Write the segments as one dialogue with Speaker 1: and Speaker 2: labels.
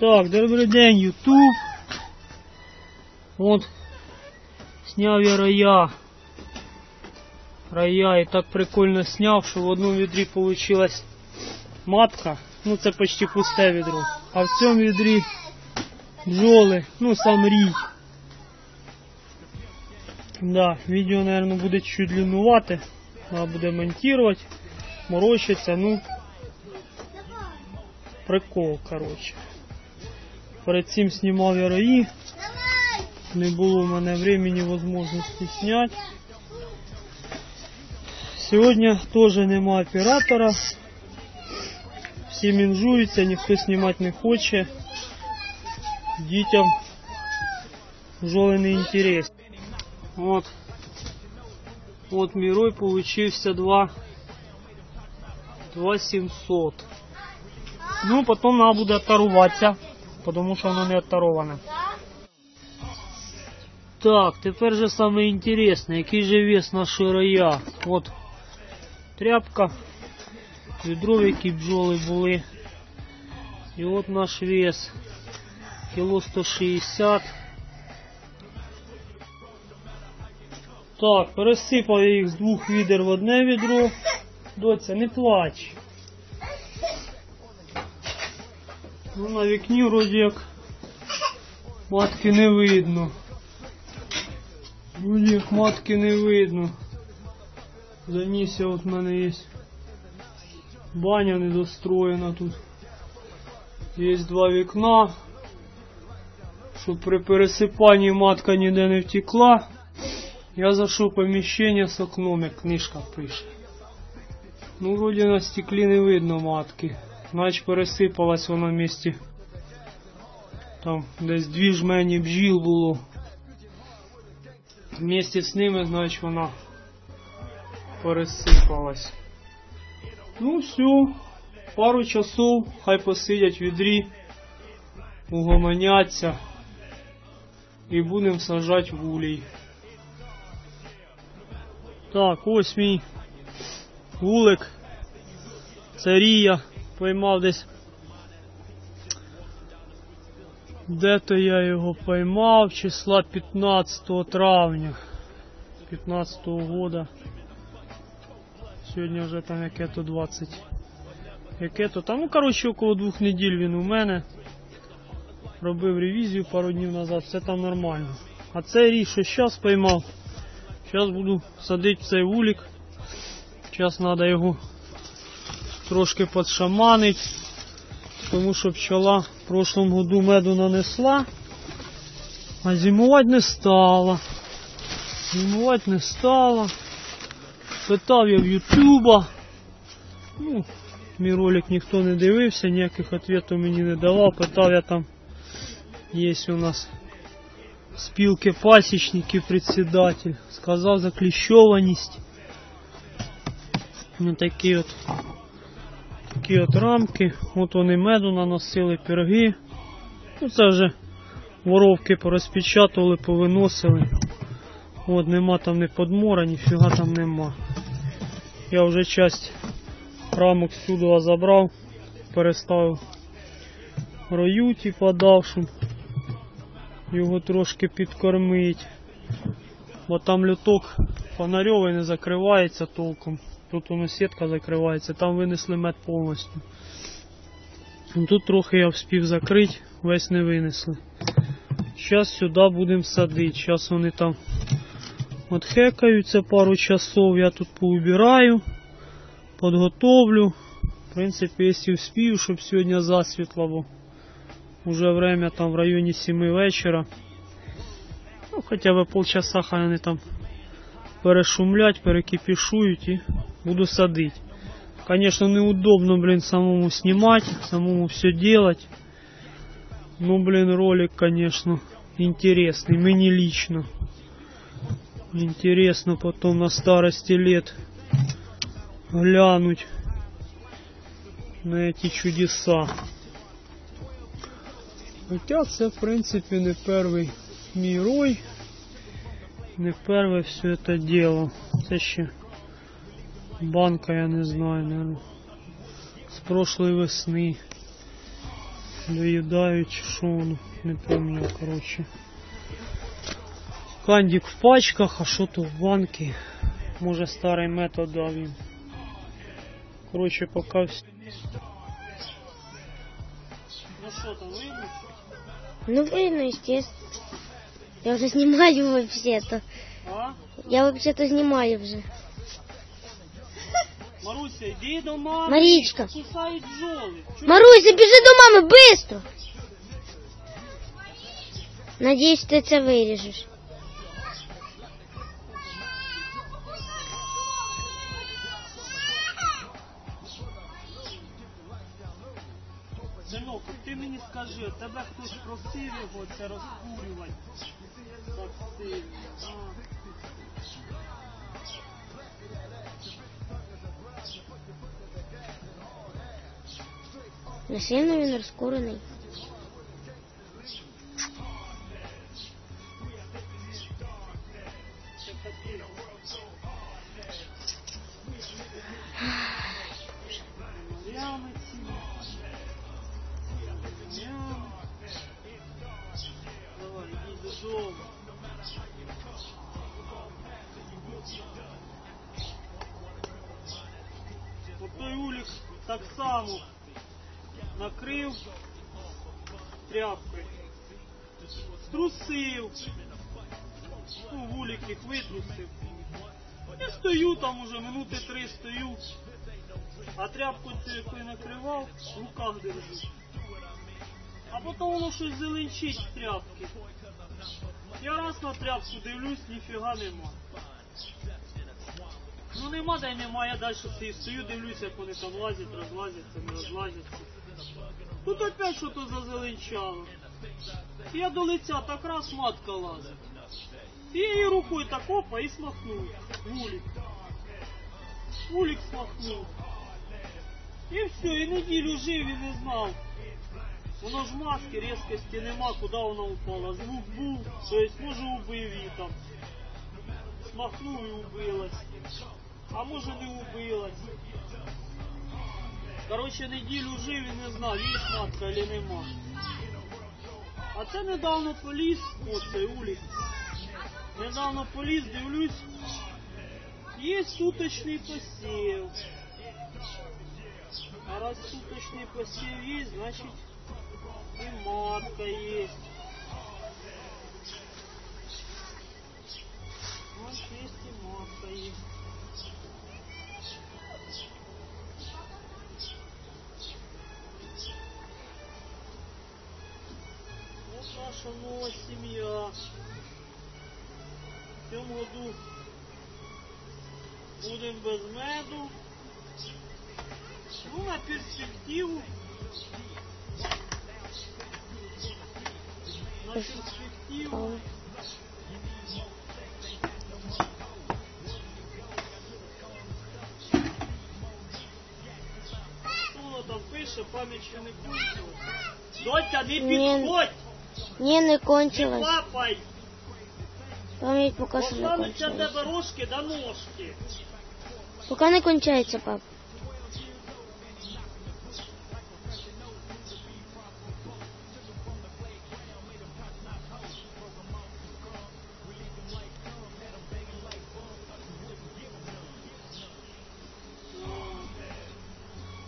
Speaker 1: Так, добрий день, Ютуб. От, сняв я рая. Рая і так прикольно сняв, що в одному відрі получилась матка. Ну це почти пусте відро. А в цьому відрі бджоли, ну сам рій. Да, відео, наверное, буде чуть длиннувати. Треба буде монтувати, морочиться, ну. Прикол, короче. Перед цим знімав я раї. Не було в мене времени, возможності зняти. Сьогодні теж нема оператора. Всі мінжуються, ніхто знімати не хоче. Дітям бджоли не інтерес. От. От мірой получився 2 2700. Ну, потом надо буде оторватися, Тому що воно не отороване. Так, тепер же саме інтересне, який же вес нашого рая. От тряпка, відро, в які бджоли були. І от наш вес. Кіло 160. Так, пересипав я їх з двох відер в одне відро. Доця, не плач. Ну, на вікні вроді як матки не видно. Вроді як матки не видно. Заніс я от в мене є баня недостроєна тут. Є два вікна. Щоб при пересипанні матка ніде не втекла. Я в поміщення з окном, як книжка пише. Ну, вроді на стеклі не видно матки. Значить пересипалась вона в місті. Там десь дві жмені бджіл було. Вместе з ними, значить, вона пересипалась. Ну все, пару часов, хай посидять в відрі, угомоняться і будемо сажати вулій. Так, ось мій вулик. Це Рія поймав десь. Де то я його поймав? Числа 15 травня 15 года. Сьогодні вже там яке то 20. Яке то там, ну коротше, около двох неділь він у мене. Робив ревізію пару днів назад, все там нормально. А цей рій, що зараз поймав. Зараз буду садити цей вулик. Зараз треба його трошки подшаманити, тому що пчела в прошлому году меду нанесла, а зимувати не стала. Зимувати не стала. Питав я в Ютуба. Ну, мій ролик ніхто не дивився, ніяких відповідей мені не давав. Питав я там, є у нас спілки пасічників председатель. Сказав закліщованість. Ну такі от такі от рамки. От вони меду наносили, пірги. Ну це вже воровки порозпечатували, повиносили. От нема там ні подмора, ніфіга там нема. Я вже часть рамок сюди забрав, переставив рою, типа дав, щоб його трошки підкормить. Бо там люток фонарьовий не закривається толком. Тут воно сітка закривається, там винесли мед повністю. Тут трохи я вспів закрити, весь не винесли. Зараз сюди будемо садити. Зараз вони там от хекаються пару часов, я тут поубираю, підготовлю. В принципі, якщо вспію, щоб сьогодні засвітло, бо уже время там в районі 7 вечора. Ну, хоча б полчаса хай вони там перешумлять, перекипішують і буду садить. Конечно, неудобно, блин, самому снимать, самому все делать. Ну, блин, ролик, конечно, интересный, мне лично. Интересно потом на старости лет глянуть на эти чудеса. Хоча це, в принципі, не перший мій рой, не перше все це діло. Це ще банка, я не знаю, наверное, з прошлої весни. доїдають, чи що воно, не пам'ятаю, коротше. Кандік в пачках, а що то в банки. Може старий метод дав їм. Коротше, поки всі. Ну що там, видно?
Speaker 2: Ну, видно, естественно. Я уже снимаю вообще-то. Я вообще-то снимаю уже.
Speaker 1: Маруся, йди до мами.
Speaker 2: Марічка.
Speaker 1: Кусають.
Speaker 2: Маруся, біжи до мами, быстро! Надіюсь, ти це виріжеш.
Speaker 1: Синок, ти мені скажи, тебе хтось просив його це розкурювати? Так сильно. А.
Speaker 2: Не сильно він розкурений.
Speaker 1: Само накрив тряпкою. Струсив. Ну, вулик їх витрусив. І стою там уже минути три стою. А тряпку цю, яку накривав, в руках держу. А потім воно щось зеленчить в тряпки. Я раз на тряпку дивлюсь, ніфіга нема. Ну нема де й нема, я далі собі стою, дивлюся, як вони там лазять, розлазяться, не розлазяться. Тут опять що то зазеленчало. Я до лиця так раз матка лазить. І її рукою так опа і смахнув. Вулик. Вулик смахнув. І все, і неділю жив і не знав. Воно ж маски, різкості нема, куди вона упала. Звук був, тобто може убив її там. Смахнув і убилась. А може не убилась. Коротше, неділю жив і не знав, є матка чи нема. А це недавно поліз, оцей улік. Недавно поліз, дивлюсь, є суточний посів. А раз суточный посев есть, значит и матка есть. Новая семья. В цьому году будем без меду. Ну, на перспективу. На перспективу. Що там пише, пам'ять ще не кончилась. Доця, не
Speaker 2: Ні.
Speaker 1: підходь!
Speaker 2: Не
Speaker 1: Не
Speaker 2: кончилось.
Speaker 1: лапай!
Speaker 2: Пам'ять поки що не
Speaker 1: Остануться тебе рожки до ножки.
Speaker 2: Поки не кончається, пап.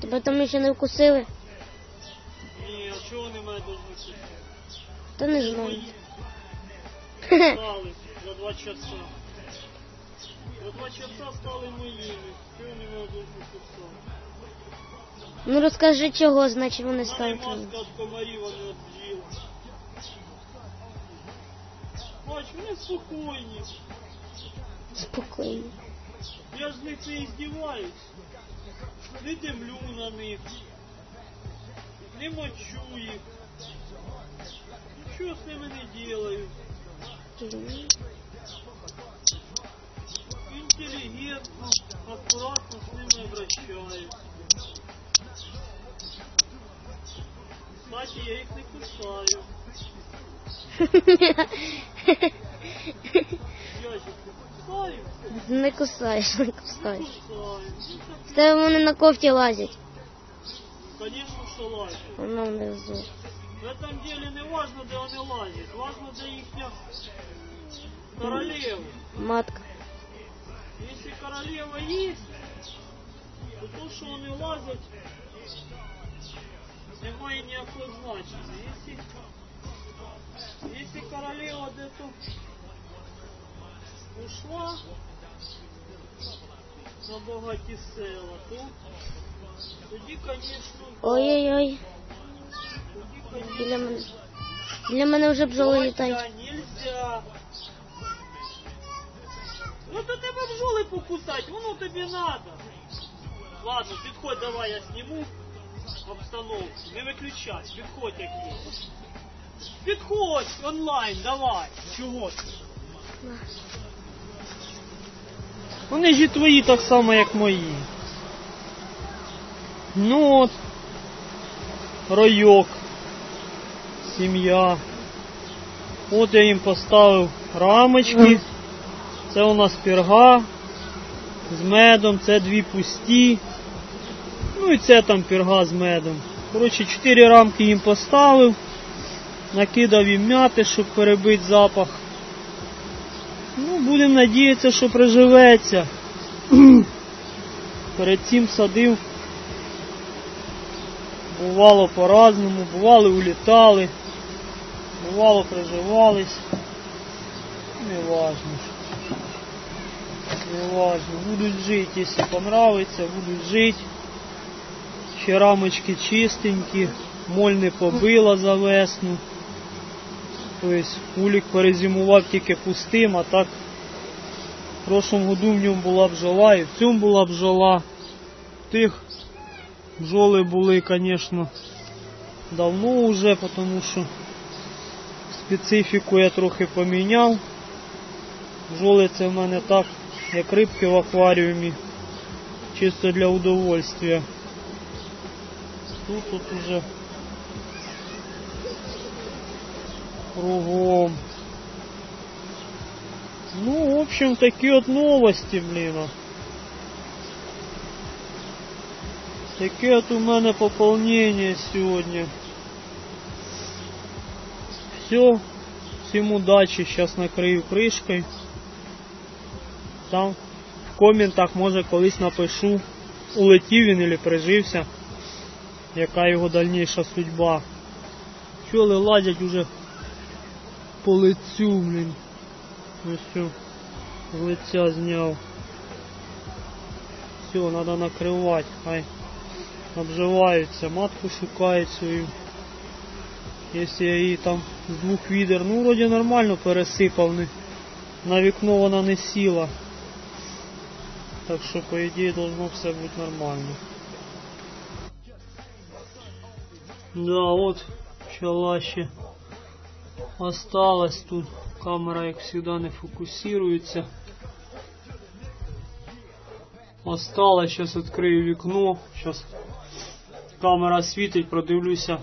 Speaker 2: Тебе там ще не вкусили?
Speaker 1: Часа. За два часа стали моїми. Чого вони мене должны?
Speaker 2: Ну розкажи чого, значить вони стали
Speaker 1: маска
Speaker 2: твоїми.
Speaker 1: від комарів, а не. Бач, вони спокійні.
Speaker 2: Спокійно.
Speaker 1: Я ж з них не здіваюсь. Не димлю на них. Не мочу їх. Нічого з ними не делаю. Інтелігентно, акуратно з ними обращаюсь. Кстати, я їх не кусаю. Я не кусаю.
Speaker 2: Не кусаєш, не кусаєш. Тебе вони на кофті лазять.
Speaker 1: Конечно, що лазю.
Speaker 2: Воно внизу.
Speaker 1: В этом деле не важно, де вони лазять, важно, де їхня королева.
Speaker 2: Матка.
Speaker 1: Если королева есть, то то, що вони лазять, не має ніякого значення. Если, если королева де-то ушла на багаті села, то тоді, конечно,
Speaker 2: Ой-ой-ой. Біля мене. Біля мене вже бджоли
Speaker 1: Нельзя, нельзя. Ну то тебе бджоли покусать, воно тобі надо. Ладно, підходь, давай я сниму обстановку. Не виключай, підходь як є. Підходь онлайн, давай. Чого ти? Вони ж твої так само, як мої. Ну от. Ройок. Сім'я. От я їм поставив рамочки. Це у нас пірга з медом, це дві пусті. Ну і це там пірга з медом. Коротше, чотири рамки їм поставив. Накидав їм м'яти, щоб перебити запах. Ну, будемо надіятися, що приживеться. Перед цим садив. Бувало по-разному, бували улітали. Бувало приживались. Не важно. Не важно. Будуть жити, якщо понравиться, будуть жити. Ще рамочки чистенькі, моль не побила за весну. Тобто улік перезимував тільки пустим, а так в прошлому году в ньому була бджола і в цьому була бджола. Тих бджоли були, звісно, давно вже, тому що специфіку я трохи поміняв. Бджоли це в мене так, як рибки в акваріумі, чисто для удовольствия. Тут тут уже кругом. Ну, в общем, такі от новості, блін. Таке от у мене пополнение сьогодні. Все. Всім удачі, зараз накрию кришкою. Там в коментах може колись напишу, улетів він или прижився, яка його дальніша судьба. Пчоли ладять уже по лицю, блін. Ось все, з лиця зняв. Все, треба накривати, хай обживаються, матку шукають свою. Якщо я її там з двох відер, ну вроді нормально пересипав, на вікно вона не сіла. Так що по ідеї должно все бути нормально. Да, от пчела ще осталась тут. Камера, як завжди, не фокусується. Осталось, сейчас відкрию вікно. Сейчас камера світить, продивлюся.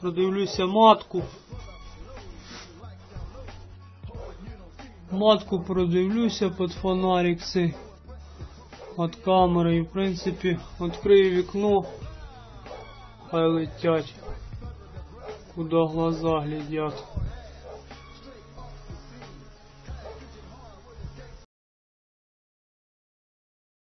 Speaker 1: Продивлюся матку. Матку продивлюся під фонарик цей від камери і в принципі відкрию вікно. Хай летять. Куда глаза глядять.